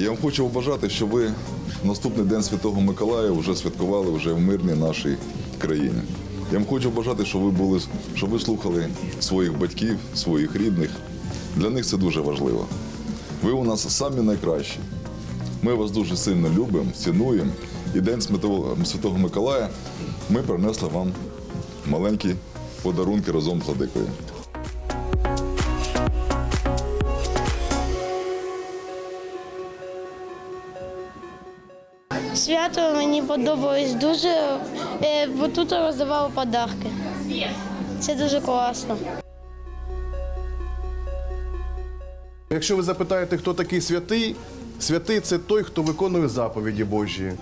Я вам хочу побажати, щоб ви наступний день Святого Миколая вже святкували вже в мирній нашій країні. Я вам хочу бажати, щоб ви були, щоб ви слухали своїх батьків, своїх рідних. Для них це дуже важливо. Ви у нас самі найкращі. Ми вас дуже сильно любимо, цінуємо. І День Святого Миколая ми принесли вам маленькі подарунки разом з Владикою. Свято мені подобалось дуже, е, бо тут роздавали подарки. Це дуже класно. Якщо ви запитаєте, хто такий святий, святий це той, хто виконує заповіді Божі,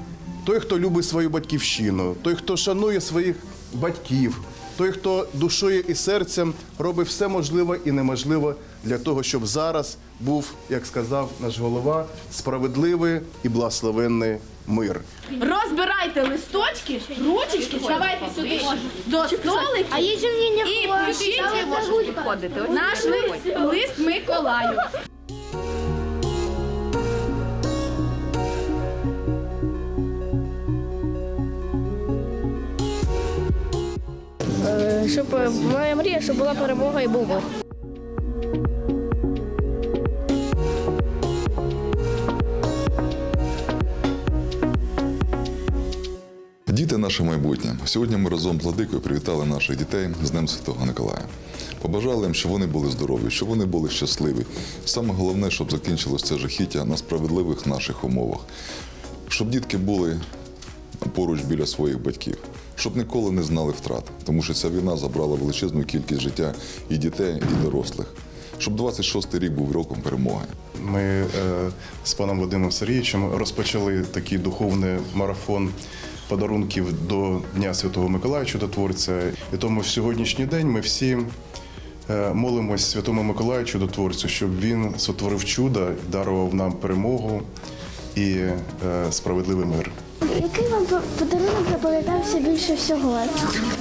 той, хто любить свою батьківщину, той, хто шанує своїх батьків, той, хто душою і серцем робить все можливе і неможливе для того, щоб зараз був, як сказав наш голова, справедливий і благословенний мир. Розбирайте листочки, ручечки, ставайте сюди до столиків А якщо мені і пишіть наш лист, лист Миколаю. Щоб моя мрія, щоб була перемога і був. Діти наше майбутнє. Сьогодні ми разом з Владикою привітали наших дітей з Днем Святого Николая. Побажали їм, щоб вони були здорові, щоб вони були щасливі. Саме головне, щоб закінчилось це жахіття на справедливих наших умовах. Щоб дітки були поруч біля своїх батьків, щоб ніколи не знали втрат, тому що ця війна забрала величезну кількість життя і дітей, і дорослих. Щоб 26-й рік був роком перемоги. Ми е, з паном Вадимом Сергійовичем розпочали такий духовний марафон подарунків до Дня Святого Миколая Чудотворця. І тому в сьогоднішній день ми всі е, молимось Святому Миколаю Чудотворцю, щоб він сотворив чудо, дарував нам перемогу і е, справедливий мир. Який вам подарунок запам'ятався більше всього?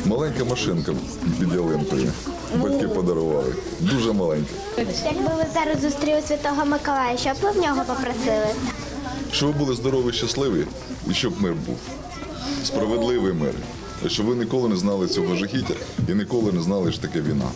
Маленька машинка під ялинкою. Батьки подарували. Дуже маленька. Якби ви зараз зустріли Святого Миколая, що б ви в нього попросили? Щоб ви були здорові, щасливі і щоб мир був. Справедливий мир. Щоб ви ніколи не знали цього жахіття і ніколи не знали, що таке війна.